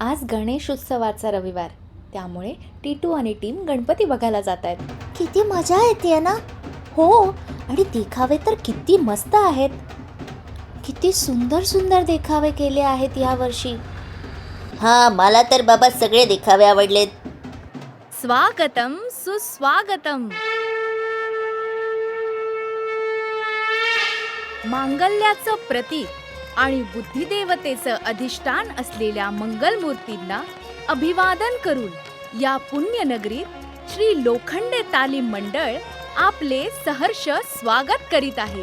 आज गणेश उत्सवाचा रविवार. त्यामुळे टीटू आणि टीम गणपती बघायला जात आहेत. किती मजा येते ना? हो आणि देखावे तर किती मस्त आहेत. किती सुंदर सुंदर देखावे केले आहेत यावर्षी. हा मला तर बाबा सगळे देखावे आवडलेत. स्वागतम सुस्वागतम. मांगल्याचं प्रतीक. आणि बुद्धिदेवतेचं अधिष्ठान असलेल्या मंगलमूर्तींना अभिवादन करून या पुण्यनगरीत श्री लोखंडे तालीम मंडळ आपले सहर्ष स्वागत करीत आहे.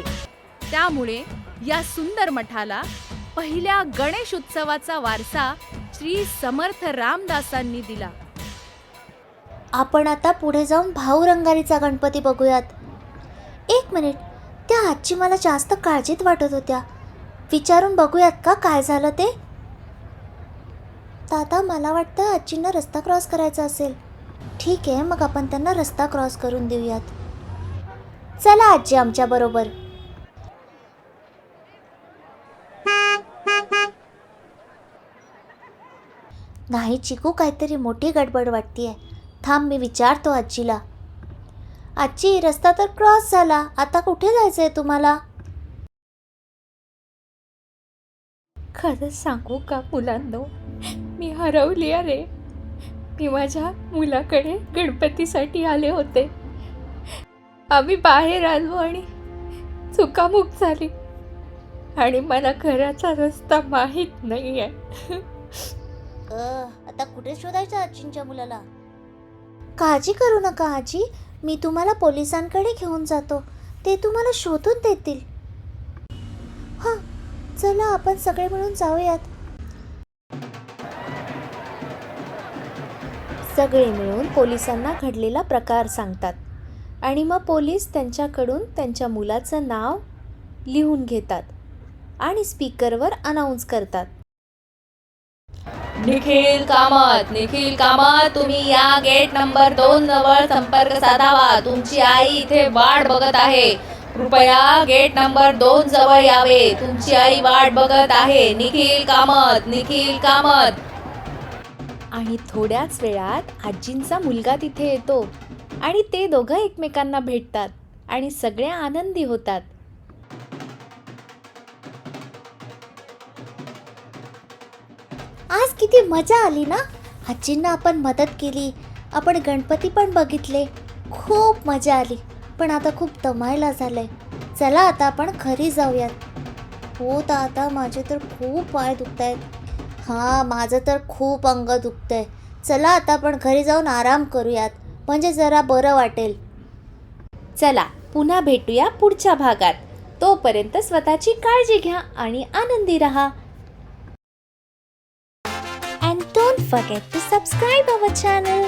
त्यामुळे या सुंदर मठाला पहिल्या गणेश उत्सवाचा वारसा श्री समर्थ रामदासांनी दिला. आपण आता पुढे जाऊन भाऊ रंगारीचा गणपती बघूयात. एक मिनिट त्या आजची मला जास्त काळजीत वाटत होत्या. विचारून बघूयात का? काय झालं ते? दादा मला वाटतं आजींना रस्ता क्रॉस करायचा असेल. ठीक आहे मग आपण त्यांना रस्ता क्रॉस करून देऊयात. चला आजी आमच्या बरोबर. नाही चिकू काहीतरी मोठी गडबड वाटतीये. थांब मी विचारतो आजीला. आजी रस्ता तर क्रॉस झाला. आता कुठे जायचंय तुम्हाला? खरं सांगू का मुलांनो? मी हरवली अरे. मी माझ्या मुलाकडे गणपतीसाठी आले होते. आम्ही बाहेर आलो आणि चुकामुक झाली. आणि मला घराचा रस्ता माहीत नाही आहे आता कुठे शोधायचं आजींच्या मुलाला? काळजी करू नका आजी. मी तुम्हाला पोलिसांकडे घेऊन जातो. ते तुम्हाला शोधून देतील. चला आपण सगळे मिळून जाऊयात. सगळे मिळून पोलिसांना घडलेला प्रकार सांगतात. आणि मग पोलीस त्यांच्याकडून त्यांच्या मुलाचं नाव लिहून घेतात आणि स्पीकरवर अनाऊन्स करतात. निखिल कामत निखिल कामत तुम्ही या गेट नंबर दोन जवळ संपर्क साधावा. तुमची आई इथे वाट बघत आहे. कृपया गेट नंबर दोन जवळ यावे. तुमची आई वाट बघत आहे. निखिल कामत निखिल कामत. आणि थोड्याच वेळात आजींचा मुलगा तिथे येतो आणि ते दोघं एकमेकांना भेटतात आणि सगळे आनंदी होतात. आज किती मजा आली ना? आजींना आपण मदत केली. आपण गणपती पण बघितले. खूप मजा आली. पण आता खूप दमायला झालंय. चला आता आपण घरी जाऊयात. हो तर आता माझे तर खूप पाय दुखत आहेत हां माझं तर खूप अंग दुखतंय. चला आता आपण घरी जाऊन आराम करूयात. म्हणजे जरा बरं वाटेल. चला पुन्हा भेटूया पुढच्या भागात. तोपर्यंत स्वतःची काळजी घ्या आणि आनंदी रहा. And don't forget to subscribe our channel